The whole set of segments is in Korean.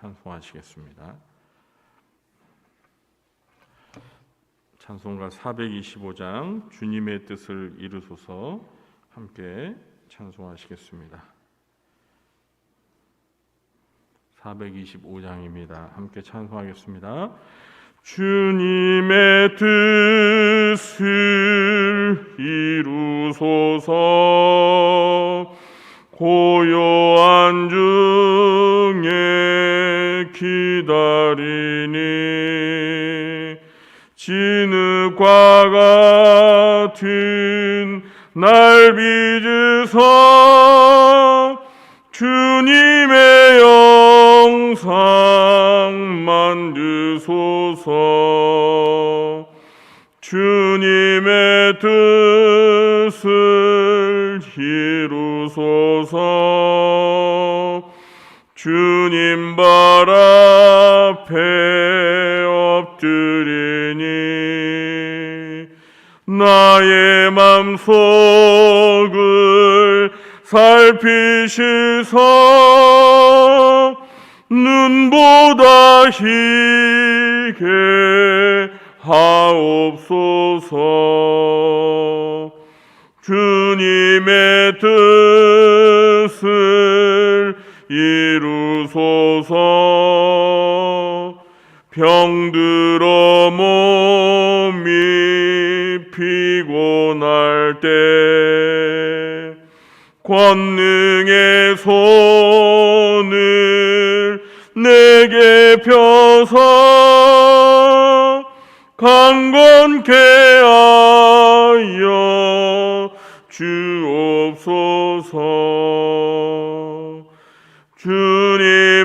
찬송하시겠습니다. 찬송가 425장 주님의 뜻을 이루소서 함께 찬송하시겠습니다. 425장입니다. 함께 찬송하겠습니다. 주님의 뜻을 이루소서 고요한 중에 기다리니 진흙과 같은 날 빚으사 주님의 영상 만드소서. 주님의 뜻을 이루소서 발 앞에 엎드리니 나의 맘속을 살피시사 눈보다 희게 하옵소서. 주님의 뜻을 이루 소서. 병들어 몸이 피곤할 때 권능의 손을 내게 펴서 강건케 하여 주옵소서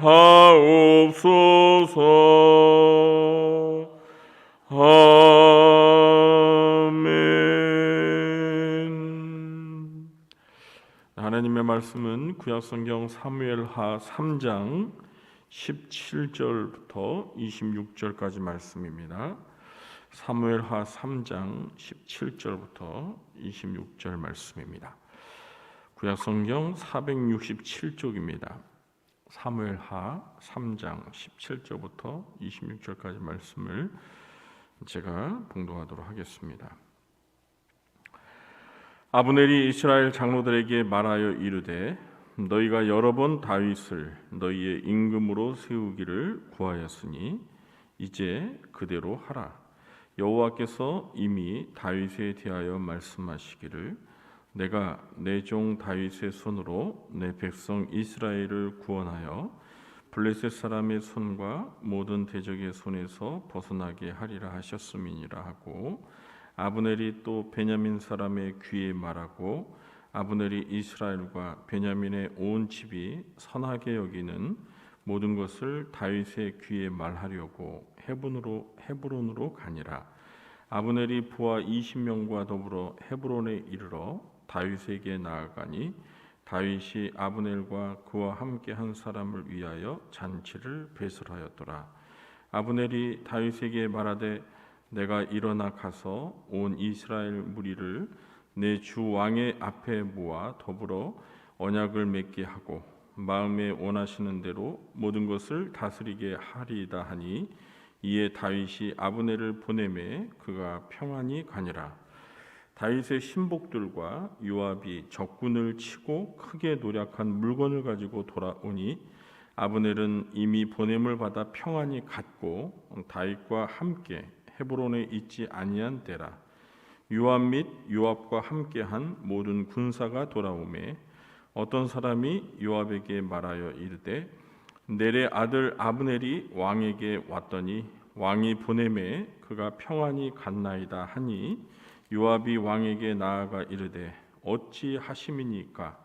하옵소서. 아멘. 하나님의 말씀은 구약성경 사무엘하 3장 17절부터 26절까지 말씀입니다. 사무엘하 3장 17절부터 26절 말씀입니다. 구약성경 467쪽입니다. 사무엘하 3장 17절부터 26절까지 말씀을 제가 봉독하도록 하겠습니다. 아브넬이 이스라엘 장로들에게 말하여 이르되 너희가 여러 번 다윗을 너희의 임금으로 세우기를 구하였으니 이제 그대로 하라. 여호와께서 이미 다윗에 대하여 말씀하시기를 내가 내 종 다윗의 손으로 내 백성 이스라엘을 구원하여 블레셋 사람의 손과 모든 대적의 손에서 벗어나게 하리라 하셨음이니라 하고 아브넬이 또 베냐민 사람의 귀에 말하고 아브넬이 이스라엘과 베냐민의 온 집이 선하게 여기는 모든 것을 다윗의 귀에 말하려고 헤브론으로 헤브론으로 가니라. 아브넬이 부하 20명과 더불어 헤브론에 이르러 다윗에게 나아가니 다윗이 아브넬과 그와 함께 한 사람을 위하여 잔치를 배설하였더라. 아브넬이 다윗에게 말하되 내가 일어나 가서 온 이스라엘 무리를 내 주 왕의 앞에 모아 더불어 언약을 맺게 하고 마음에 원하시는 대로 모든 것을 다스리게 하리이다 하니 이에 다윗이 아브넬을 보내매 그가 평안히 가니라 다윗의 신복들과 요압이 적군을 치고 크게 노력한 물건을 가지고 돌아오니 아브넬은 이미 보냄을 받아 평안히 갔고 다윗과 함께 헤브론에 있지 아니한 때라 요압 및 요압과 함께한 모든 군사가 돌아오매 어떤 사람이 요압에게 말하여 이르되 넬의 아들 아브넬이 왕에게 왔더니 왕이 보내매 그가 평안히 갔나이다 하니 요압이 왕에게 나아가 이르되 어찌 하심이니까?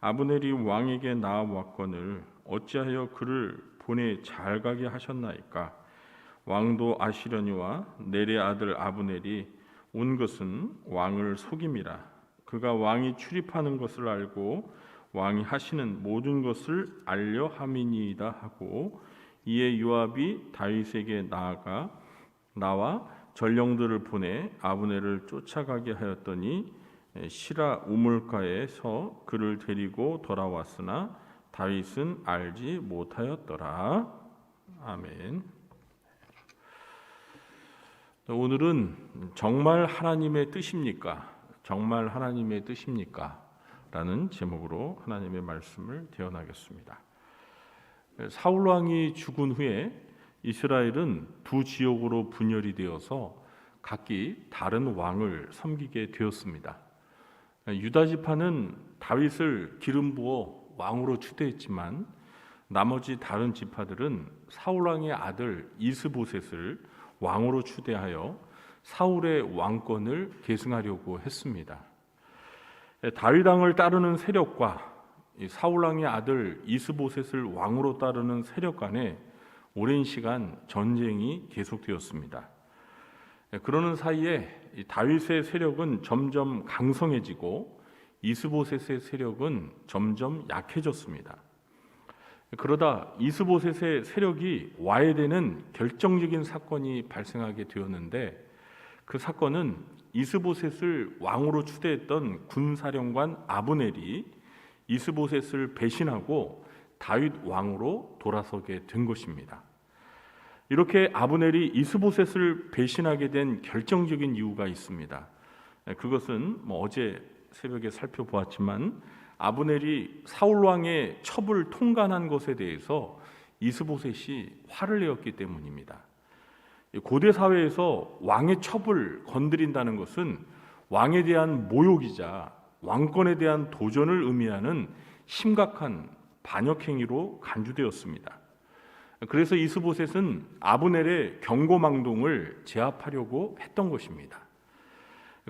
아브넬이 왕에게 나아왔거늘 어찌하여 그를 보내 잘 가게 하셨나이까? 왕도 아시려니와 넬의 아들 아브넬이 온 것은 왕을 속임이라. 그가 왕이 출입하는 것을 알고 왕이 하시는 모든 것을 알려 함이니이다 하고 이에 요압이 다윗에게 나아가 나와 전령들을 보내 아브넬을 쫓아가게 하였더니 시라 우물가에 서 그를 데리고 돌아왔으나 다윗은 알지 못하였더라. 아멘. 오늘은 정말 하나님의 뜻입니까? 정말 하나님의 뜻입니까? 라는 제목으로 하나님의 말씀을 대언하겠습니다. 사울 왕이 죽은 후에 이스라엘은 두 지역으로 분열이 되어서 각기 다른 왕을 섬기게 되었습니다. 유다 지파는 다윗을 기름 부어 왕으로 추대했지만 나머지 다른 지파들은 사울 왕의 아들 이스보셋을 왕으로 추대하여 사울의 왕권을 계승하려고 했습니다. 다윗 왕을 따르는 세력과 사울 왕의 아들 이스보셋을 왕으로 따르는 세력 간에 오랜 시간 전쟁이 계속되었습니다. 그러는 사이에 다윗의 세력은 점점 강성해지고 이스보셋의 세력은 점점 약해졌습니다. 그러다 이스보셋의 세력이 와해되는 결정적인 사건이 발생하게 되었는데 그 사건은 이스보셋을 왕으로 추대했던 군사령관 아브넬이 이스보셋을 배신하고 다윗 왕으로 돌아서게 된 것입니다. 이렇게 아브넬이 이스보셋을 배신하게 된 결정적인 이유가 있습니다. 그것은 뭐 어제 새벽에 살펴보았지만 아브넬이 사울 왕의 첩을 통관한 것에 대해서 이스보셋이 화를 내었기 때문입니다. 고대 사회에서 왕의 첩을 건드린다는 것은 왕에 대한 모욕이자 왕권에 대한 도전을 의미하는 심각한 반역 행위로 간주되었습니다. 그래서 이스보셋은 아브넬의 경고망동을 제압하려고 했던 것입니다.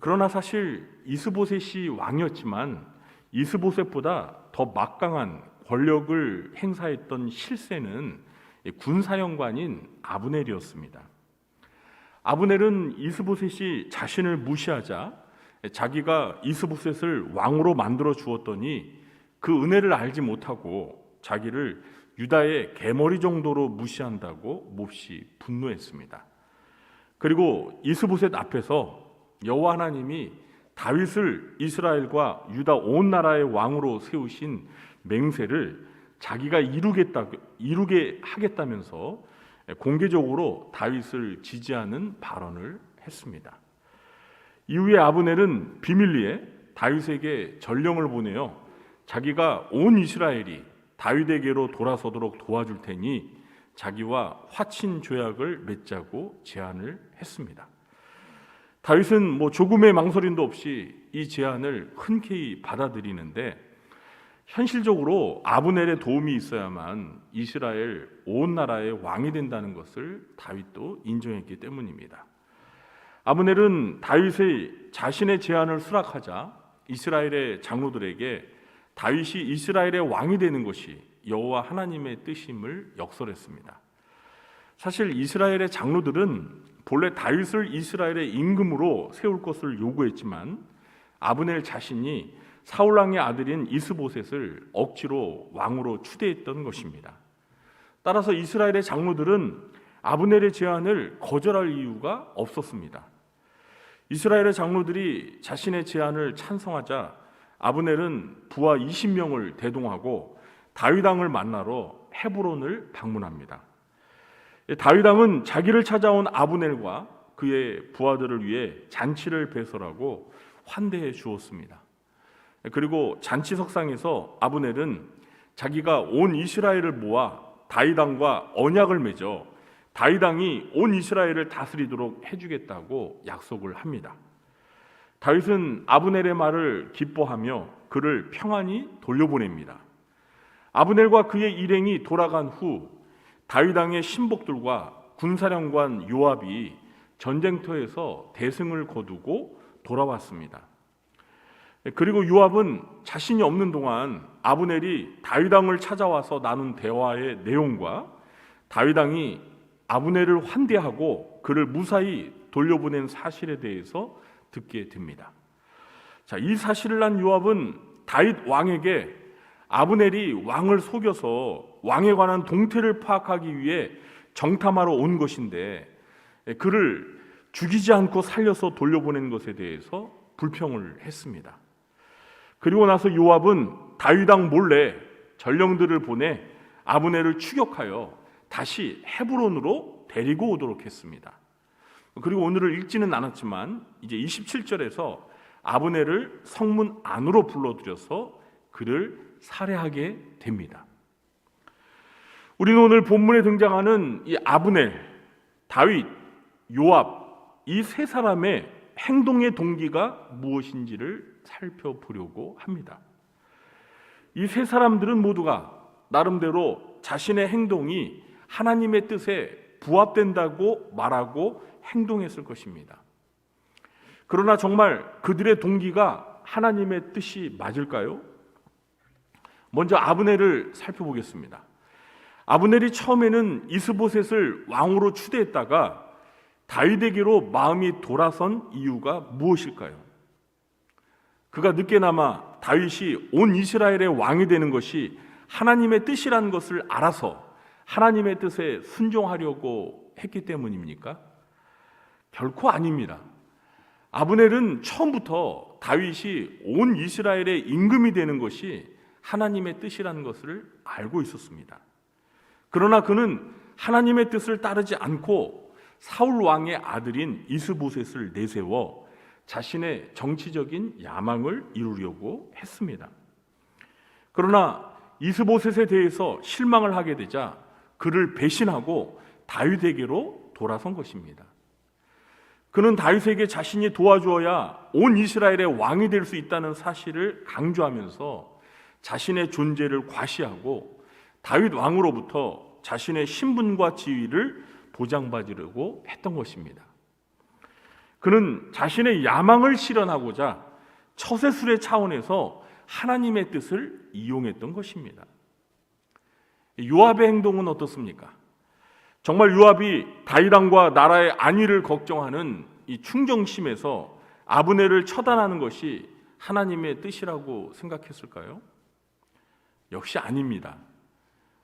그러나 사실 이스보셋이 왕이었지만 이스보셋보다 더 막강한 권력을 행사했던 실세는 군사령관인 아브넬이었습니다. 아브넬은 이스보셋이 자신을 무시하자 자기가 이스보셋을 왕으로 만들어 주었더니 그 은혜를 알지 못하고 자기를 유다의 개머리 정도로 무시한다고 몹시 분노했습니다. 그리고 이스보셋 앞에서 여호와 하나님이 다윗을 이스라엘과 유다 온 나라의 왕으로 세우신 맹세를 자기가 이루겠다 이루게 하겠다면서 공개적으로 다윗을 지지하는 발언을 했습니다. 이후에 아브넬은 비밀리에 다윗에게 전령을 보내어 자기가 온 이스라엘이 다윗에게로 돌아서도록 도와줄 테니 자기와 화친 조약을 맺자고 제안을 했습니다. 다윗은 뭐 조금의 망설임도 없이 이 제안을 흔쾌히 받아들이는데 현실적으로 아브넬의 도움이 있어야만 이스라엘 온 나라의 왕이 된다는 것을 다윗도 인정했기 때문입니다. 아브넬은 다윗의 자신의 제안을 수락하자 이스라엘의 장로들에게 다윗이 이스라엘의 왕이 되는 것이 여호와 하나님의 뜻임을 역설했습니다. 사실 이스라엘의 장로들은 본래 다윗을 이스라엘의 임금으로 세울 것을 요구했지만 아브넬 자신이 사울 왕의 아들인 이스보셋을 억지로 왕으로 추대했던 것입니다. 따라서 이스라엘의 장로들은 아브넬의 제안을 거절할 이유가 없었습니다. 이스라엘의 장로들이 자신의 제안을 찬성하자 아브넬은 부하 20명을 대동하고 다윗 왕을 만나러 헤브론을 방문합니다. 다윗 왕은 자기를 찾아온 아브넬과 그의 부하들을 위해 잔치를 배설하고 환대해 주었습니다. 그리고 잔치석상에서 아브넬은 자기가 온 이스라엘을 모아 다윗 왕과 언약을 맺어 다윗 왕이 온 이스라엘을 다스리도록 해주겠다고 약속을 합니다. 다윗은 아브넬의 말을 기뻐하며 그를 평안히 돌려보냅니다. 아브넬과 그의 일행이 돌아간 후 다윗 왕의 신복들과 군사령관 요압이 전쟁터에서 대승을 거두고 돌아왔습니다. 그리고 요압은 자신이 없는 동안 아브넬이 다윗 왕을 찾아와서 나눈 대화의 내용과 다윗 왕이 아브넬을 환대하고 그를 무사히 돌려보낸 사실에 대해서 듣게 됩니다. 자, 이 사실을 난 요압은 다윗 왕에게 아브넬이 왕을 속여서 왕에 관한 동태를 파악하기 위해 정탐하러 온 것인데 그를 죽이지 않고 살려서 돌려보낸 것에 대해서 불평을 했습니다. 그리고 나서 요압은 다윗 왕 몰래 전령들을 보내 아브넬을 추격하여 다시 헤브론으로 데리고 오도록 했습니다. 그리고 오늘을 읽지는 않았지만 이제 27절에서 아브넬을 성문 안으로 불러들여서 그를 살해하게 됩니다. 우리는 오늘 본문에 등장하는 이 아브넬, 다윗, 요압 이 세 사람의 행동의 동기가 무엇인지를 살펴보려고 합니다. 이 세 사람들은 모두가 나름대로 자신의 행동이 하나님의 뜻에 부합된다고 말하고 행동했을 것입니다. 그러나 정말 그들의 동기가 하나님의 뜻이 맞을까요? 먼저 아브넬을 살펴보겠습니다. 아브넬이 처음에는 이스보셋을 왕으로 추대했다가 다윗에게로 마음이 돌아선 이유가 무엇일까요? 그가 늦게나마 다윗이 온 이스라엘의 왕이 되는 것이 하나님의 뜻이라는 것을 알아서 하나님의 뜻에 순종하려고 했기 때문입니까? 결코 아닙니다. 아브넬은 처음부터 다윗이 온 이스라엘의 임금이 되는 것이 하나님의 뜻이라는 것을 알고 있었습니다. 그러나 그는 하나님의 뜻을 따르지 않고 사울 왕의 아들인 이스보셋을 내세워 자신의 정치적인 야망을 이루려고 했습니다. 그러나 이스보셋에 대해서 실망을 하게 되자 그를 배신하고 다윗에게로 돌아선 것입니다. 그는 다윗에게 자신이 도와주어야 온 이스라엘의 왕이 될 수 있다는 사실을 강조하면서 자신의 존재를 과시하고 다윗 왕으로부터 자신의 신분과 지위를 보장받으려고 했던 것입니다. 그는 자신의 야망을 실현하고자 처세술의 차원에서 하나님의 뜻을 이용했던 것입니다. 요압의 행동은 어떻습니까? 정말 요압이 다윗왕과 나라의 안위를 걱정하는 이 충정심에서 아브넬을 처단하는 것이 하나님의 뜻이라고 생각했을까요? 역시 아닙니다.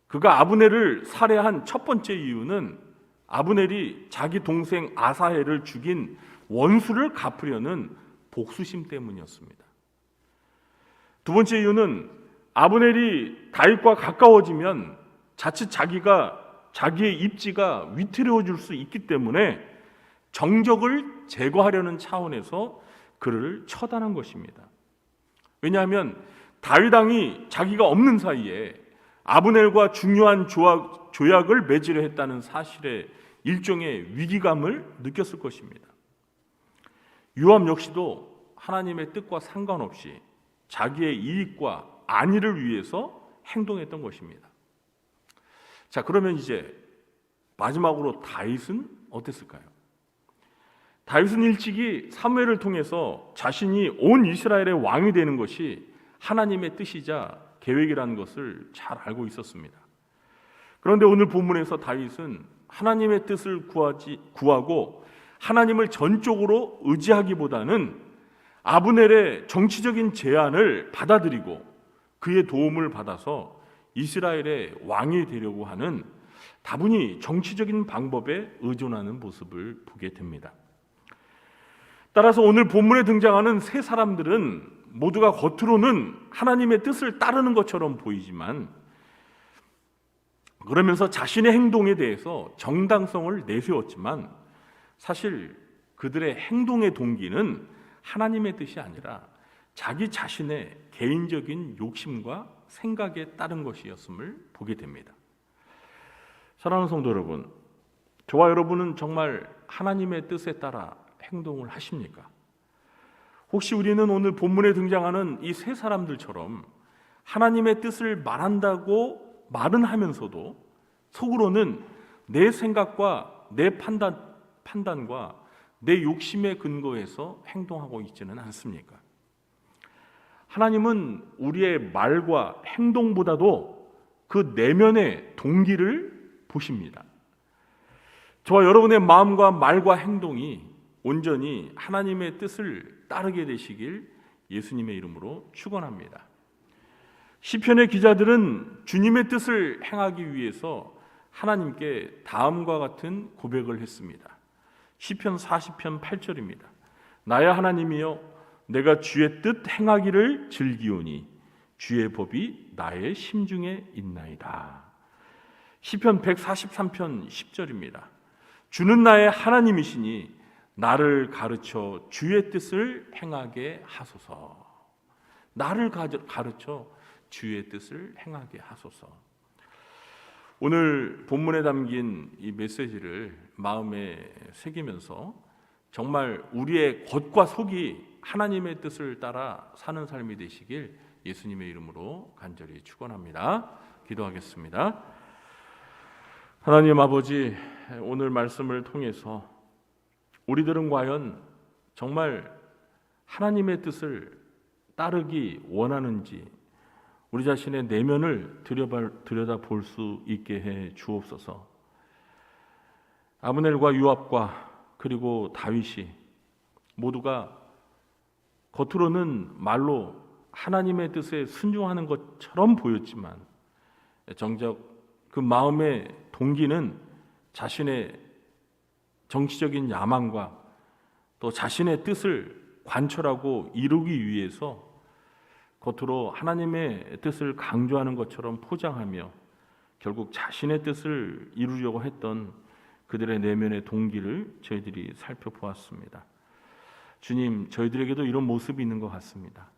그가 아브넬을 살해한 첫 번째 이유는 아브넬이 자기 동생 아사헬을 죽인 원수를 갚으려는 복수심 때문이었습니다. 두 번째 이유는 아브넬이 다윗과 가까워지면 자칫 자기가 자기의 입지가 위태로워질 수 있기 때문에 정적을 제거하려는 차원에서 그를 처단한 것입니다. 왜냐하면 다윗 왕이 자기가 없는 사이에 아브넬과 중요한 조약, 조약을 맺으려 했다는 사실에 일종의 위기감을 느꼈을 것입니다. 유압 역시도 하나님의 뜻과 상관없이 자기의 이익과 안위를 위해서 행동했던 것입니다. 자, 그러면 이제 마지막으로 다윗은 어땠을까요? 다윗은 일찍이 사무엘을 통해서 자신이 온 이스라엘의 왕이 되는 것이 하나님의 뜻이자 계획이라는 것을 잘 알고 있었습니다. 그런데 오늘 본문에서 다윗은 하나님의 뜻을 구하지 구하고 하나님을 전적으로 의지하기보다는 아브넬의 정치적인 제안을 받아들이고 그의 도움을 받아서 이스라엘의 왕이 되려고 하는 다분히 정치적인 방법에 의존하는 모습을 보게 됩니다. 따라서 오늘 본문에 등장하는 세 사람들은 모두가 겉으로는 하나님의 뜻을 따르는 것처럼 보이지만 그러면서 자신의 행동에 대해서 정당성을 내세웠지만 사실 그들의 행동의 동기는 하나님의 뜻이 아니라 자기 자신의 개인적인 욕심과 생각에 따른 것이었음을 보게 됩니다. 사랑하는 성도 여러분, 저와 여러분은 정말 하나님의 뜻에 따라 행동을 하십니까? 혹시 우리는 오늘 본문에 등장하는 이 세 사람들처럼 하나님의 뜻을 말한다고 말은 하면서도 속으로는 내 생각과 내 판단, 판단과 내 욕심에 근거해서 행동하고 있지는 않습니까? 하나님은 우리의 말과 행동보다도 그 내면의 동기를 보십니다. 저와 여러분의 마음과 말과 행동이 온전히 하나님의 뜻을 따르게 되시길 예수님의 이름으로 축원합니다. 시편의 기자들은 주님의 뜻을 행하기 위해서 하나님께 다음과 같은 고백을 했습니다. 시편 40편 8절입니다. 나의 하나님이여 내가 주의 뜻 행하기를 즐기오니 주의 법이 나의 심중에 있나이다. 시편 143편 10절입니다. 주는 나의 하나님이시니 나를 가르쳐 주의 뜻을 행하게 하소서. 나를 가르쳐 주의 뜻을 행하게 하소서. 오늘 본문에 담긴 이 메시지를 마음에 새기면서 정말 우리의 겉과 속이 하나님의 뜻을 따라 사는 삶이 되시길 예수님의 이름으로 간절히 축원합니다. 기도하겠습니다. 하나님 아버지 오늘 말씀을 통해서 우리들은 과연 정말 하나님의 뜻을 따르기 원하는지 우리 자신의 내면을 들여다 볼 수 있게 해 주옵소서. 아브넬과 유압과 그리고 다윗이 모두가 겉으로는 말로 하나님의 뜻에 순종하는 것처럼 보였지만 정작 그 마음의 동기는 자신의 정치적인 야망과 또 자신의 뜻을 관철하고 이루기 위해서 겉으로 하나님의 뜻을 강조하는 것처럼 포장하며 결국 자신의 뜻을 이루려고 했던 그들의 내면의 동기를 저희들이 살펴보았습니다. 주님, 저희들에게도 이런 모습이 있는 것 같습니다.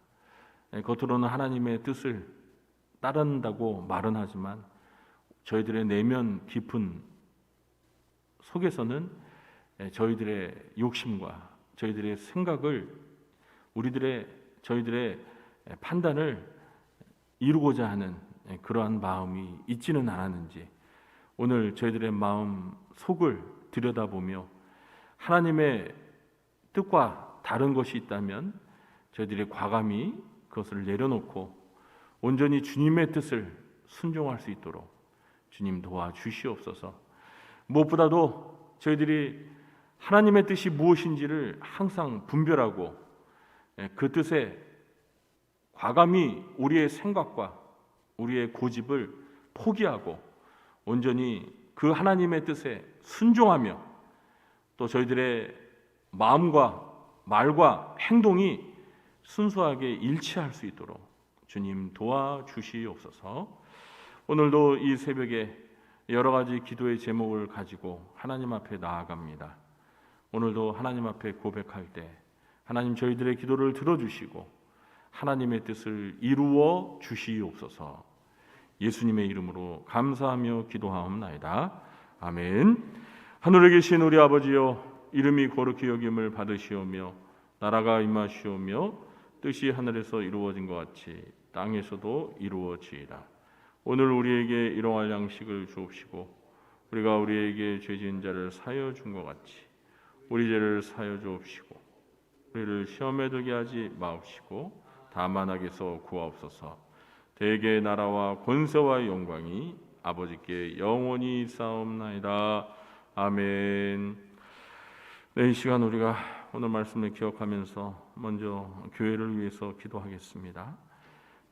예, 겉으로는 하나님의 뜻을 따른다고 말은 하지만 저희들의 내면 깊은 속에서는 예, 저희들의 욕심과 저희들의 생각을 우리들의 저희들의 판단을 이루고자 하는 예, 그러한 마음이 있지는 않았는지 오늘 저희들의 마음 속을 들여다보며 하나님의 뜻과 다른 것이 있다면 저희들이 과감히 그것을 내려놓고 온전히 주님의 뜻을 순종할 수 있도록 주님 도와주시옵소서. 무엇보다도 저희들이 하나님의 뜻이 무엇인지를 항상 분별하고 예, 그 뜻에 과감히 우리의 생각과 우리의 고집을 포기하고 온전히 그 하나님의 뜻에 순종하며 또 저희들의 마음과 말과 행동이 순수하게 일치할 수 있도록 주님 도와주시옵소서. 오늘도 이 새벽에 여러 가지 기도의 제목을 가지고 하나님 앞에 나아갑니다. 오늘도 하나님 앞에 고백할 때 하나님 저희들의 기도를 들어주시고 하나님의 뜻을 이루어 주시옵소서. 예수님의 이름으로 감사하며 기도하옵나이다. 아멘. 하늘에 계신 우리 아버지여 이름이 거룩히 여김을 받으시오며 나라가 임하시오며 뜻이 하늘에서 이루어진 것 같이 땅에서도 이루어지이다. 오늘 우리에게 일용할 양식을 주옵시고 우리가 우리에게 죄진 자를 사여 준 것 같이 우리 죄를 사여 주옵시고 우리를 시험에 들게 하지 마옵시고 다만 악에서 구하옵소서. 대개 나라와 권세와 영광이 아버지께 영원히 싸움나이다. 아멘. 네, 이 시간 우리가 오늘 말씀을 기억하면서 먼저 교회를 위해서 기도하겠습니다.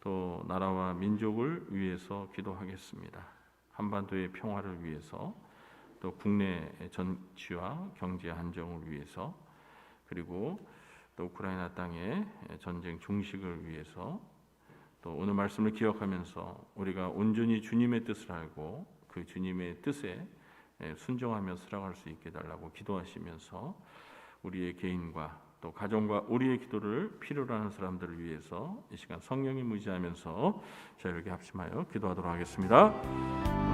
또 나라와 민족을 위해서 기도하겠습니다. 한반도의 평화를 위해서 또 국내 전치와 경제 안정을 위해서 그리고 또 우크라이나 땅의 전쟁 종식을 위해서 또 오늘 말씀을 기억하면서 우리가 온전히 주님의 뜻을 알고 그 주님의 뜻에 순종하며 살아갈 수 있게 달라고 기도하시면서 우리의 개인과 또 가정과 우리의 기도를 필요로 하는 사람들을 위해서 이 시간 성령이 무지하면서 저희에게 합심하여 기도하도록 하겠습니다.